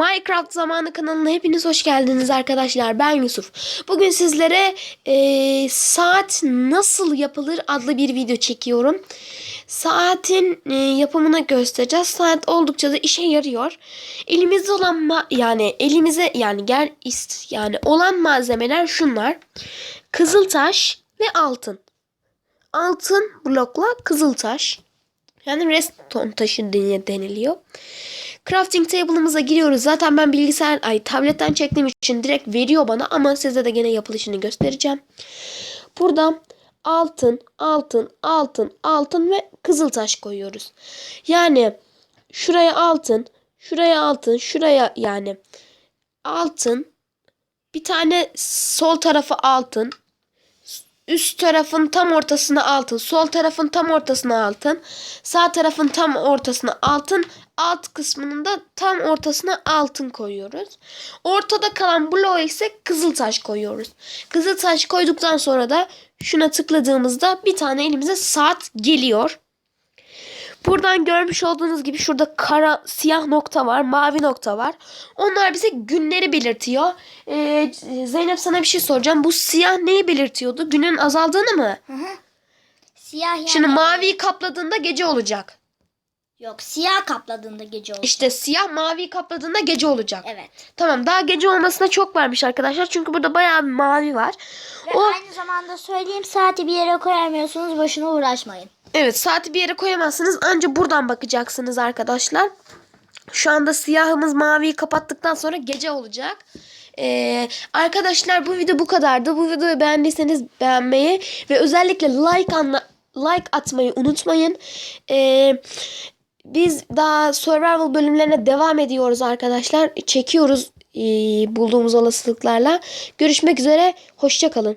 Minecraft Zamanı kanalına hepiniz hoş geldiniz arkadaşlar. Ben Yusuf. Bugün sizlere eee, saat nasıl yapılır adlı bir video çekiyorum. Saatin eee, yapımını göstereceğiz. Saat oldukça da işe yarıyor. Elimizde olan ma- yani elimize yani gel ist yani olan malzemeler şunlar. Kızıltaş ve altın. Altın blokla kızıltaş. Yani redstone taşı deniliyor. Crafting table'ımıza giriyoruz. Zaten ben bilgisayar ay tabletten çektiğim için direkt veriyor bana ama size de gene yapılışını göstereceğim. Burada altın, altın, altın, altın ve kızıltaş koyuyoruz. Yani şuraya altın, şuraya altın, şuraya yani altın, bir tane sol tarafı altın, üst tarafın tam ortasına altın, sol tarafın tam ortasına altın, sağ tarafın tam ortasına altın, alt kısmının da tam ortasına altın koyuyoruz. Ortada kalan bloğa ise kızıltaş koyuyoruz. Kızıltaş koyduktan sonra da şuna tıkladığımızda bir tane elimize saat geliyor. Buradan görmüş olduğunuz gibi şurada kara siyah nokta var, mavi nokta var. Onlar bize günleri belirtiyor. Ee, Zeynep sana bir şey soracağım. Bu siyah neyi belirtiyordu? Günün azaldığını mı? Siyah yani. Şimdi maviyi kapladığında gece olacak. Yok siyah kapladığında gece olur. İşte siyah maviyi kapladığında gece olacak. Evet. Tamam daha gece olmasına çok varmış arkadaşlar. Çünkü burada bayağı bir mavi var. Ve O aynı zamanda söyleyeyim saati bir yere koyamıyorsunuz boşuna uğraşmayın. Evet saati bir yere koyamazsınız. Anca buradan bakacaksınız arkadaşlar. Şu anda siyahımız maviyi kapattıktan sonra gece olacak. Ee, arkadaşlar bu video bu kadardı. Bu videoyu beğendiyseniz beğenmeyi ve özellikle like anla like atmayı unutmayın. Ee, biz daha survival bölümlerine devam ediyoruz arkadaşlar. Çekiyoruz ee, bulduğumuz olasılıklarla. Görüşmek üzere. Hoşça kalın.